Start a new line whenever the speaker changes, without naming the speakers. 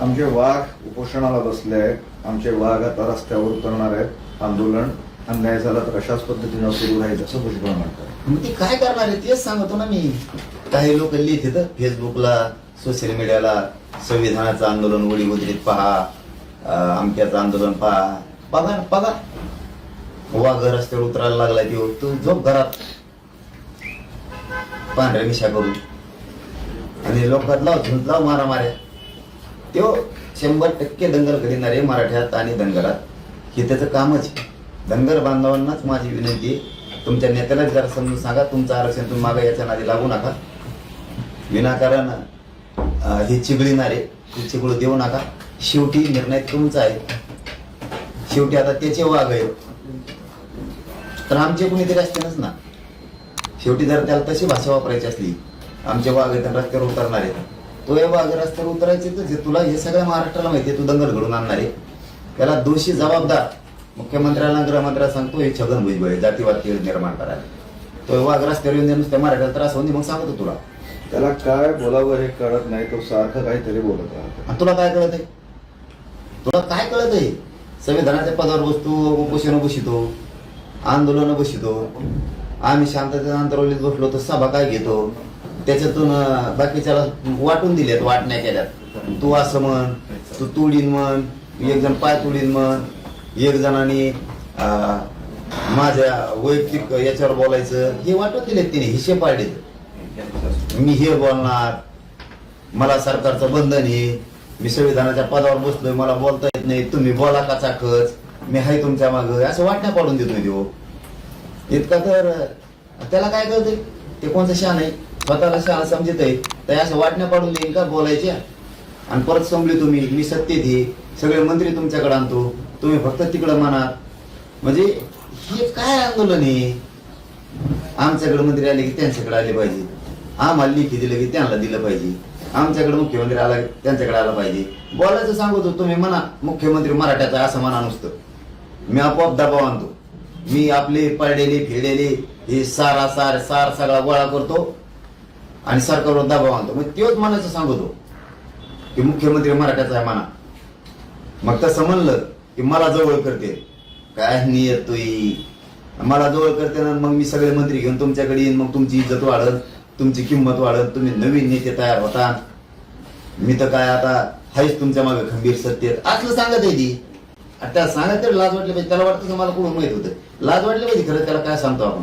आमचे वाघ उपोषणाला बसले आहेत. आमचे वाघ आता रस्त्यावर उतरणार आहेत. आंदोलन अन्याय झाला तर अशाच पद्धतीनं सुरू राहील असं भुजबळ म्हणतात.
मग ते काय करणार आहे तेच सांगतो ना मी. काही लोक लिहित येतं फेसबुकला सोशल मीडियाला संविधानाचं आंदोलन उडी उदरीत पहा अं, अमक्याचं आंदोलन पहा. बघा ना बघा. वाघ रस्त्यावर उतरायला लागला की तू झोप घरात. पांढऱ्या मिशा करून. आणि लोकात लाव झुंज लाव मारा माऱ्या तो शंभर टक्के दंगल घडणारे मराठ्यात आणि दंगलात. हे त्याचं कामच दंगल धनगर बांधवांनाच माझी विनंती आहे. तुमच्या नेत्यालाच जरा समजून सांगा. तुमचं आरक्षण तुम्ही मागा याच्या नादी लागू नका. विनाकारण हे चिघळीणारे हे चिघळू देऊ नका. शेवटी निर्णय तुमचा आहे. शेवटी आता त्याचे वाघ आहे. तर आमचे कोणीतरी असतेच ना. शेवटी जर त्याला तशी भाषा वापरायची असली आमचे वाघ आहेत आणि रस्त्यावर उतरणार आहेत. तो हे वाघ रस्त्यावर उतरायचे तर जे तुला हे सगळ्या महाराष्ट्राला माहिती आहे तू दंगल घडून आणणार आहे. त्याला दोषी जबाबदार मुख्यमंत्र्याला गृहमंत्र्याला सांगतो हे छगन भुजबळ आहे, जातीवाद निर्माण करायला. तो हे वाघ रस्त्यावर येऊन नुसत्या मराठ्याला त्रास होऊन मग सांगतो तुला.
त्याला काय बोलावं हे कळत नाही तो सारखं काहीतरी बोलत राहतो.
आणि तुला काय कळत आहे तुला काय कळत आहे संविधानाच्या पदावर बसतो उपोषण बसितो आंदोलन बसितो आम्ही शांततेच्या अंतरवलीत बसलो तर सभा काय घेतो? त्याच्यातून बाकीच्याला वाटून दिल्यात वाटण्या केल्यात. तू असं म्हण तू तुडीन म्हण एक जण पाय तुडीन म्हण एक जणांनी माझ्या वैयक्तिक याच्यावर बोलायचं हे वाटून दिलेत तिने हिशे पाडलेत. मी हे बोलणार मला सरकारचं बंधन आहे मी संविधानाच्या पदावर बसलोय मला बोलता येत नाही तुम्ही बोला का चाकच मी आहे तुमच्या माग असं वाटण्या पाडून देतोय देऊ इतका तर त्याला काय कळतंय? ते कोणतं शान आहे? स्वतःला शान समजत आहे तर असं वाटण्या पाडून देईन का बोलायच्या? आणि परत संपली तुम्ही. मी सत्तेत हे सगळे मंत्री तुमच्याकडे आणतो. तुम्ही फक्त तिकडं म्हणा. म्हणजे हे काय आंदोलन आहे? आमच्याकडे मंत्री आले की त्यांच्याकडे आले पाहिजे. आम्हाला लिखी दिलं की त्यांना दिलं पाहिजे. आमच्याकडे मुख्यमंत्री आला त्यांच्याकडे आला पाहिजे. बोलायचं सांगतो तुम्ही म्हणा. मुख्यमंत्री मराठ्याचा असं म्हणा नुसतं. मी आपोआप दबाव आणतो. मी आपले पडलेले फिरलेले हे सारा सार सार सगळा गोळा करतो. आणि सरकारवर दबाव आणतो. मग तेच म्हणायचं सांगतो. की मुख्यमंत्री मराठ्याचा आहे म्हणा. मग तसं म्हणलं की मला जवळ करते. काय नियत तुई? मला जवळ करते ना मग मी सगळे मंत्री घेऊन तुमच्याकडे येईन. मग तुमची इज्जत वाढत तुमची किंमत वाढत तुम्ही नवीन नेते तयार होता. मी तर काय आता हायच तुमच्या मागे खंबीर सत्य असलं सांगत आहे ती. त्या सांगत लाज वाटली पाहिजे. त्याला वाटतं मला कुठून माहीत होतं. लाज वाटली पाहिजे खरं त्याला काय सांगतो आपण.